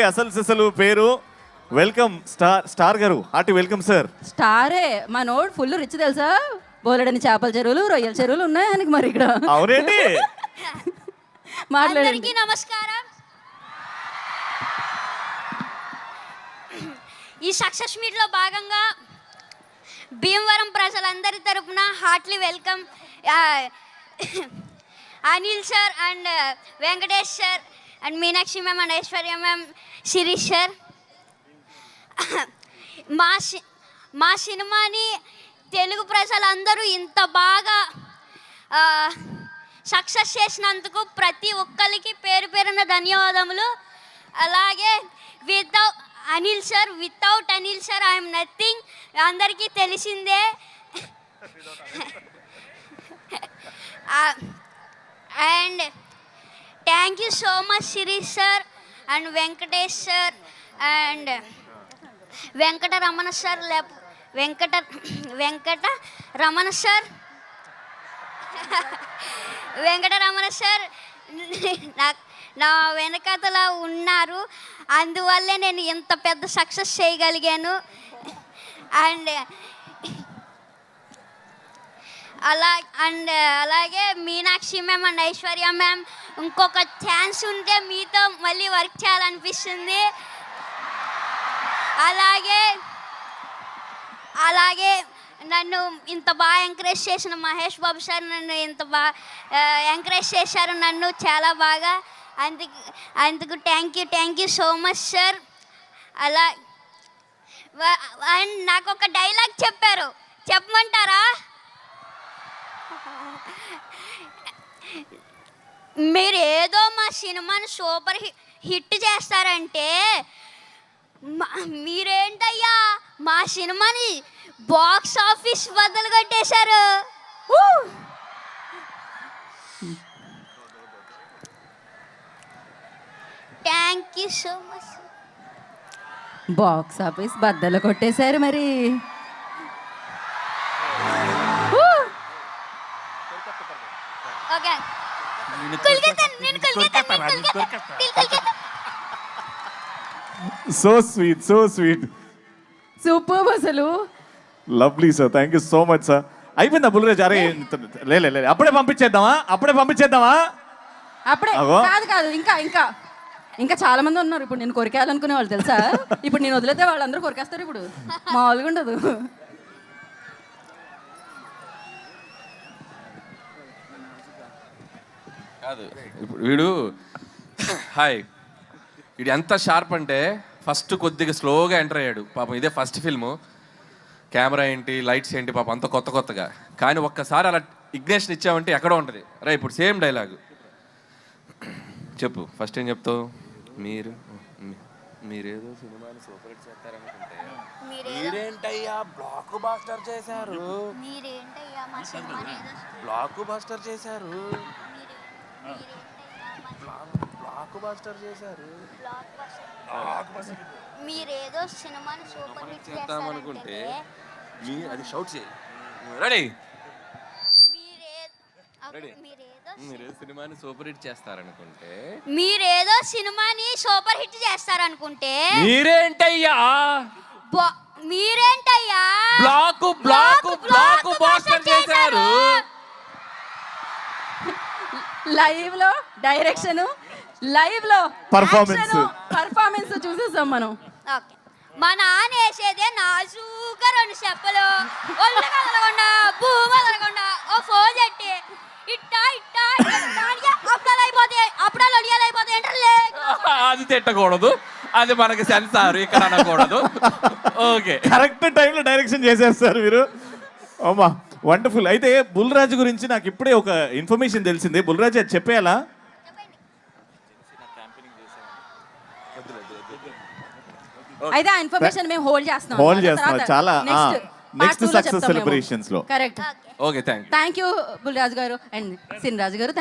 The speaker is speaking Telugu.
అసలు సిసలు పేరు? వెల్కమ్ స్టార్ స్టార్ గారు. Hearty welcome sir. స్టారే మా నోడ్ ఫుల్ రిచ్ తెలుసా? బోలెడని చేపల చెరువులు రొయ్యల చెరువులు ఉన్నాయి ఆయనకి మరి ఇక్కడ. అవునండి. మాట్లాడండి. అందరికీ నమస్కారం. ఈ సక్సెస్ మీట్లో భాగంగా భీమవరం ప్రజలందరి తరపున heartily welcome Anil sir and Venkatesh sir and Meenakshi ma'am and Aishwarya ma'am Shirish sir. మా సి- మా సినిమాని తెలుగు ప్రజలందరూ ఇంత బాగా సక్సెస్ చేసినందుకు ప్రతి ఒక్కరికి పేరు పేరున ధన్యవాదములు. అలాగే without Anil sir without Anil sir I'm nothing. అందరికీ తెలిసిందే. Thank you so much Shirish sir and Venkatesh sir and Venkata Ramana sir లేక వెంకట వెంకట రమణ సార్ వెంకట రమణ సార్ నా నా వెనకతల ఉన్నారు. అందువల్లే నేను ఇంత పెద్ద సక్సెస్ చేయగలిగాను. అండ్ అలా అండ్ అలాగే Meenakshi ma'am and Aishwarya ma'am ఇంకొక ఛాన్స్ ఉంటే మీతో మళ్ళీ వర్క్ చేయాలనిపిస్తుంది. అలాగే అలాగే నన్ను ఇంత బాగా ఎంకరేజ్ చేసిన మహేష్ బాబు సార్ నన్ను ఇంత బాగా ఎంకరేజ్ చేశారు నన్ను చాలా బాగా. అందుకు అందుకు thank you thank you so much sir అలా అండ్ నాకు ఒక డైలాగ్ చెప్పారు. చెప్పమంటారా? మీరు ఏదో మా సినిమాని సూపర్ హిట్ చేస్తారంటే మా- మీరేంటయ్యా? మా సినిమాని బాక్స్ ఆఫీస్ బద్దలు కొట్టేశారు. Thank you so much box office బద్దలు కొట్టేశారు మరి. So sweet so sweet super అసలు. Lovely sir thank you so much sir అయిపోయిందా బుల్రాజ్ అరే లే లే, లే అప్పుడే పంపించేద్దామా? అప్పుడే పంపించేద్దామా? అప్పుడే. అగో. కాదు కాదు. ఇంకా ఇంకా. ఇంకా చాలా మంది ఉన్నారు. ఇప్పుడు నేను కొరికేయాలనుకునే వాళ్ళు తెలుసా? ఇప్పుడు నేను వదిలేతే వాళ్ళందరూ కొరికేస్తారు ఇప్పుడు. మామూలుగా ఉండదు. కాదు. ఇప్పుడు వీడు హాయ్. వీడు ఎంత షార్ప్ అంటే ఫస్ట్ కొద్దిగా స్లోగా ఎంటర్ అయ్యాడు. పాపం ఇదే ఫస్ట్ ఫిల్ము. కెమెరా ఏంటి లైట్స్ ఏంటి పాపం అంత కొత్త కొత్తగా. కానీ ఒక్కసారి అలా ఇగ్నేషన్ ఇచ్చామంటే ఎక్కడో ఉంటుంది. రే ఇప్పుడు సేమ్ డైలాగ్. చెప్పు ఫస్ట్ ఏం చెప్తావు? మీరు మీరేదో సినిమాని సూపర్ హిట్ చేస్తారనుకుంటే. మీరేంటయ్యా బ్లాక్ బాస్టర్ చేశారు? మీరేంటయ్యా మా సినిమాని ఏదో బ్లాక్ బాస్టర్ చేశారు బ్లాక్ బాస్టర్ చేశారు. బ్లాక్ బస్టర్ మీరేదో సినిమాని సూపర్ హిట్ చేద్దామనుకుంటే చేస్తారనుకుంటే మీ అది షౌట్ చేయి. రెడీ? మీరేదో మీరు సినిమాని సూపర్ హిట్ చేస్తారనుకుంటే మీరేదో సినిమాని సూపర్ హిట్ చేస్తారనుకుంటే మీరేంటయ్యా? బా- మీరేంటయ్యా? బ్లాక్ బ్లాక్ బ్లాక్ బాస్టర్ చేశారు లైవ్లో డైరెక్షన్ లైవ్లో Performance. పర్ఫార్మెన్స్ చూసేసాం మనం. ఓకే. మా నాన్న వేసేదే నాజూగా రెండు చెప్పలు. ఒళ్ళు కదలకుండా భూమి కదలకుండా ఓ ఫోన్ చెట్టి ఇట్టా ఇట్టా అప్పుడాలు ఒడియాలు అయిపోతాయి అంటే అది తిట్టకూడదు. అది మనకి సెన్సార్ ఇక్కడ అనకూడదు. ఓకే. కరెక్ట్ టైంలో డైరెక్షన్ చేసేస్తారు మీరు. అమ్మా. వండర్ఫుల్ అయితే బుల్రాజు గురించి నాకు ఇప్పుడే ఒక ఇన్ఫర్మేషన్ తెలిసింది. బుల్రాజు అది చెప్పేయాలా? అయితే ఆ ఇన్ఫర్మేషన్ మేము హోల్డ్ చేస్తున్నాం చేస్తున్నాం. చాలా, success celebrations లో. Correct okay thank thank you Bulraju గారు. అండ్ సిన్ రాజు గారు థ్యాంక్